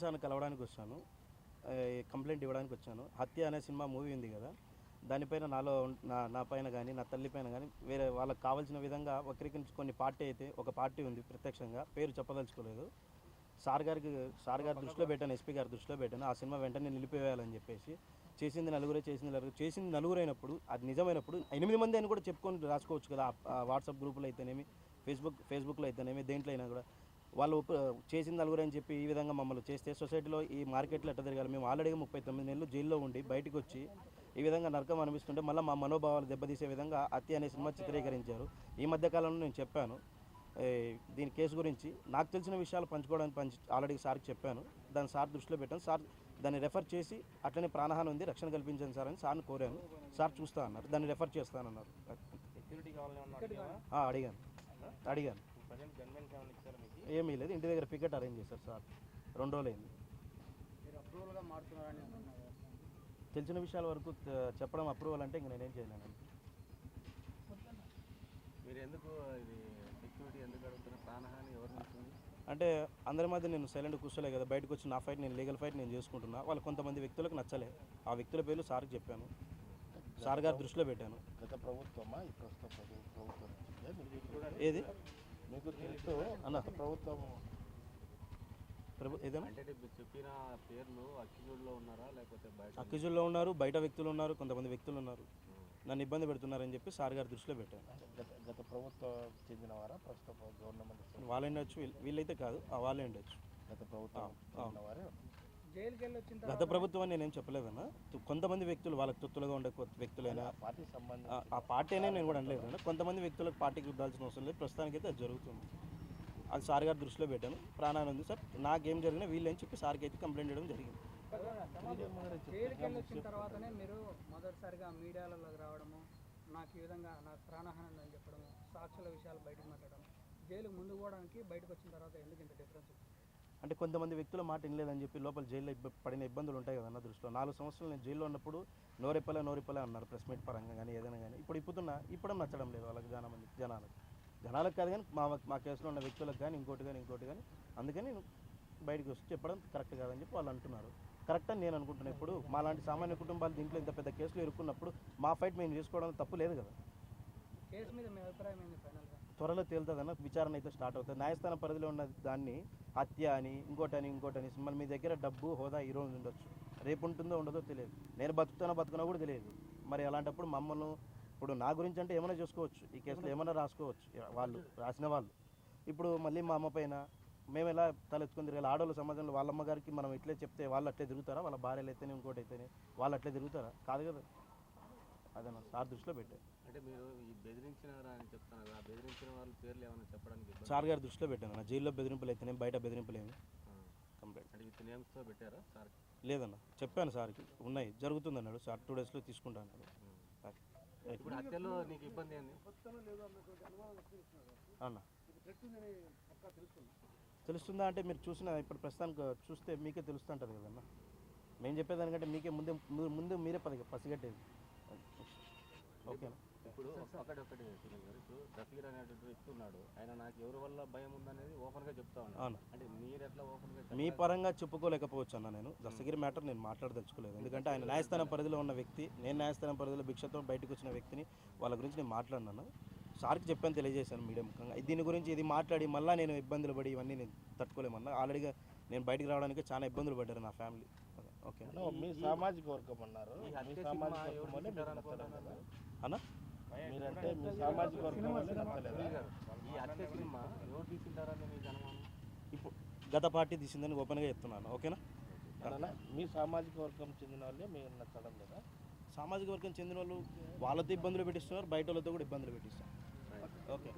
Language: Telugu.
వెంకటేశాన్ని కలవడానికి వచ్చాను. కంప్లైంట్ ఇవ్వడానికి వచ్చాను. హత్య అనే సినిమా మూవీ ఉంది కదా దానిపైన నాలో నా నా పైన కానీ నా తల్లి పైన కానీ వేరే వాళ్ళకి కావాల్సిన విధంగా వక్రీకరించి కొన్ని పార్టీ అయితే ఒక పార్టీ ఉంది ప్రత్యక్షంగా పేరు చెప్పదలుచుకోలేదు. సార్ గారికి సార్ గారి దృష్టిలో పెట్టాను ఎస్పీ గారి దృష్టిలో పెట్టాను. ఆ సినిమా వెంటనే నిలిపివేయాలని చెప్పేసి చేసింది నలుగురే చేసింది నలుగురు చేసింది నలుగురు అయినప్పుడు అది నిజమైనప్పుడు ఎనిమిది మంది అని కూడా చెప్పుకొని రాసుకోవచ్చు కదా వాట్సాప్ గ్రూపులో అయితేనేమి ఫేస్బుక్ ఫేస్బుక్లో అయితేనేమి దేంట్లో అయినా కూడా. వాళ్ళు చేసింది నలుగురు అని చెప్పి ఈ విధంగా మమ్మల్ని చేస్తే సొసైటీలో ఈ మార్కెట్లో ఎట్లా తిరగాలి? మేము ఆల్రెడీ ముప్పై తొమ్మిది నెలలు జైల్లో ఉండి బయటకు వచ్చి ఈ విధంగా నరకం అనిపిస్తుంటే మళ్ళీ మా మనోభావాలు దెబ్బతీసే విధంగా హత్య అనే సినిమా చిత్రీకరించారు. ఈ మధ్య కాలంలో నేను చెప్పాను. దీని కేసు గురించి నాకు తెలిసిన విషయాలు పంచుకోవడానికి పంచి ఆల్రెడీ సార్కి చెప్పాను. దాన్ని సార్ దృష్టిలో పెట్టాను. సార్ దాన్ని రెఫర్ చేసి అట్లనే ప్రాణహాని ఉంది రక్షణ కల్పించండి సార్ అని సార్ని కోరాను. సార్ చూస్తా అన్నారు. దాన్ని రెఫర్ చేస్తానన్నారు. అడిగాను. అడిగాను. ఏమీ లేదు. ఇంటి దగ్గర పికెట్ అరేంజ్ చేశారు సార్. రెండు రోజులు అయింది. మీరు అప్రూవల్గా మారుతున్నారని అంటున్నారు. తెలిసిన విషయాల వరకు చెప్పడం అప్రూవల్ అంటే ఇంక నేనేం చేయలేను. మీరు ఎందుకు ఇది సెక్యూరిటీ ఎందుకు అడుగుతున్నారు? ప్రాణహాని ఎవరు ఉంటుంది అంటే అందరి మధ్య నేను సైలెంట్ కూర్చోలే కదా. బయటకు వచ్చి నా ఫైట్ నేను లీగల్ ఫైట్ నేను చేసుకుంటున్నా. వాళ్ళు కొంతమంది వ్యక్తులకు నచ్చలే. ఆ వ్యక్తుల పేర్లు సార్కి చెప్పాను. సార్ గారి దృష్టిలో పెట్టాను. గత ప్రభుత్వమా? ఈ ప్రస్తుత ప్రభు- ప్రభుత్వం ఏది? మీకు తెలుసు అన్న. ప్రభుత్వం ప్రభు చెప్పిన పేర్లు అక్కిజూడులో ఉన్నారా? లేకపోతే బయట అక్కిజుల్లో ఉన్నారు బయట వ్యక్తులు ఉన్నారు కొంతమంది వ్యక్తులు ఉన్నారు. నన్ను ఇబ్బంది పెడుతున్నారని చెప్పి సార్ గారి దృష్టిలో పెట్టాను. గత ప్రభుత్వం చెందినవారా? ప్రస్తుత ప్ర- గవర్నమెంట్ చెందిన- వాళ్ళే ఉండొచ్చు వీళ్ళు- వీళ్ళైతే కాదు ఆ వాళ్ళే ఉండొచ్చు. గత ప్రభుత్వం చెందినవారే జైలుకి వెళ్ళి వచ్చిన గత ప్రభుత్వం అని నేనేం చెప్పలేదన్న. కొంతమంది వ్యక్తులు వాళ్ళకి తొత్తులుగా ఉండే కొత్త వ్యక్తులైనా పార్టీ సంబంధించి ఆ- పార్టీ నేను కూడా అనలేదు. కొంతమంది వ్యక్తులకు పార్టీకి రుద్దాల్సిన అవసరం లేదు. ప్రస్తుతానికైతే అది జరుగుతుంది. అది సార్ గారి దృష్టిలో పెట్టాను. ప్రాణాలు ఉంది సార్. నాకేం జరిగినా వీళ్ళని చెప్పి సార్కి అయితే కంప్లైంట్ చేయడం జరిగింది. జైలుకి వెళ్ళి వచ్చిన తర్వాతనే మీరు మొదటిసారిగా మీడియాలలోకి రావడము నాకు ఈ విధంగా నాకు ప్రాణహాని అని చెప్పడము సాక్షుల విషయాలు బయటకు మాట్లాడడం జైలుకు ముందు పోవడానికి బయటకు వచ్చిన తర్వాత ఎందుకు ఇంత డిఫరెన్స్ అంటే కొంతమంది వ్యక్తుల మాట వినలేదని చెప్పి లోపల జైల్లో పడిన ఇబ్బందులు ఉంటాయి కదా అన్న దృష్టిలో. నాలుగు సంవత్సరాలు నేను జైల్లో ఉన్నప్పుడు నోరెప్పలే నోరెప్పలే అన్నారు ప్రెస్ మీట్ పరంగా కానీ ఏదైనా కానీ. ఇప్పుడు ఇప్పుతున్నా ఇప్పుడు నచ్చడం లేదు వాళ్ళకి చాలా మంది జనాలకు. జనాలకు కాదు కానీ మా మా కేసులో ఉన్న వ్యక్తులకు కానీ ఇంకోటి కానీ ఇంకోటి కానీ అందుకని నేను బయటకు వచ్చి చెప్పడం కరెక్ట్ కాదని చెప్పి వాళ్ళు అంటున్నారు. కరెక్ట్ అని నేను అనుకుంటున్నాను ఇప్పుడు. మా లాంటి సామాన్య కుటుంబాలు దీంట్లో ఇంత పెద్ద కేసులు ఇరుక్కున్నప్పుడు మా ఫైట్ మేము చేసుకోవడం తప్పు లేదు కదా. కేసు మీద మీ అభిప్రాయం ఏంది త్వరలో తేలుతుందన్న విచారణ అయితే స్టార్ట్ అవుతుంది. న్యాయస్థానం పరిధిలో ఉన్న దాన్ని హత్య అని ఇంకోటని ఇంకోటని మళ్ళీ మీ దగ్గర డబ్బు హోదా ఈ రోజు ఉండొచ్చు. రేపు ఉంటుందో ఉండదో తెలియదు. నేను బతుకుతానో బతుకునో కూడా తెలియదు. మరి అలాంటప్పుడు మమ్మల్ని ఇప్పుడు నా గురించి అంటే ఏమైనా చూసుకోవచ్చు. ఈ కేసులో ఏమైనా రాసుకోవచ్చు. వాళ్ళు రాసిన వాళ్ళు. ఇప్పుడు మళ్ళీ మా అమ్మ పైన మేము ఎలా తలెత్తుకుని తిరగాలి? ఆడవాళ్ళ సమాజంలో వాళ్ళ అమ్మగారికి మనం ఇట్లే చెప్తే వాళ్ళు అట్లే తిరుగుతారా? వాళ్ళ భార్యలు అయితేనే ఇంకోటి అయితేనే వాళ్ళు అట్లే తిరుగుతారా? కాదు కదా. అదే నా సార్ దృష్టిలో పెట్టారు అంటే మీరు ఈ బెదిరించినారా అని చెప్తున్నారు కదా ఆ బెదిరించిన వాళ్ళ పేర్లు ఏమైనా చెప్పడానికి? సార్ గారి దృష్టిలో పెట్టాను నా జైల్లో బెదిరింపులు అయితేనే బయట బెదిరింపులు ఏమి? ఆ. కంప్లైంట్. అంటే విత్ నేమ్స్తో పెట్టారా సార్ లేదన్న. చెప్పాను సార్కి. ఉన్నాయి. జరుగుతుంది అన్నాడు. సార్ టూ డేస్లో తీసుకుంటా అన్నాడు. ఇప్పుడు హత్యలో నీకు ఇబ్బంది ఏంది? అన్న. తెలుస్తుందా అంటే మీరు చూసిన ఇప్పుడు ప్రస్తుతానికి చూస్తే మీకే తెలుస్తుంటుంది కదన్న. మేము చెప్పేదానికంటే మీకే ముందే ముందు మీరే పది పసిగట్టేది. ఇప్పుడు ఒకటి ఒకటి సునీల్ గారు ఇప్పుడు జఫీర్ అనేటువంటి వ్యక్తి ఉన్నాడు. ఆయన నాకు ఎవరి వల్ల భయం ఉందనేది ఓపెన్గా చెప్తా ఉన్నాడు అవును. అంటే మీరు ఎట్లా ఓపెన్గా మీ పరంగా చెప్పుకోలేకపోవచ్చు అన్న నేను. దస్తగిరి మ్యాటర్ నేను మాట్లాడదలుచుకోలేదు. ఎందుకంటే ఆయన న్యాయస్థానం పరిధిలో ఉన్న వ్యక్తి నేను న్యాయస్థానం పరిధిలో భిక్షతో బయటకు వచ్చిన వ్యక్తిని వాళ్ళ గురించి నేను మాట్లాడినాను సార్కి చెప్పాను తెలియజేశాను మీడియా ముఖంగా. దీని గురించి ఇది మాట్లాడి మళ్ళీ నేను ఇబ్బందులు పడి ఇవన్నీ నేను తట్టుకోలేమన్నా. ఆల్రెడీగా నేను బయటికి రావడానికి చాలా ఇబ్బందులు పడ్డారు నా ఫ్యామిలీ. ఓకే. మీ సామాజిక వర్గం అన్నారు. సామాజిక వర్గం అన్న? మీరంటే మీ సామాజిక వర్గం ఈ సినిమా ఎవరు అనుమానం? ఇప్పుడు గత పార్టీ తీసిందని ఓపెన్గా చెప్తున్నాను ఓకేనా? మీ సామాజిక వర్గం చెందిన వాళ్ళే మీరు నచ్చడం లేదా సామాజిక వర్గం చెందిన వాళ్ళు వాళ్ళతో ఇబ్బందులు పెట్టిస్తున్నారు బయట వాళ్ళతో కూడా ఇబ్బందులు పెట్టిస్తున్నారు. ఓకే.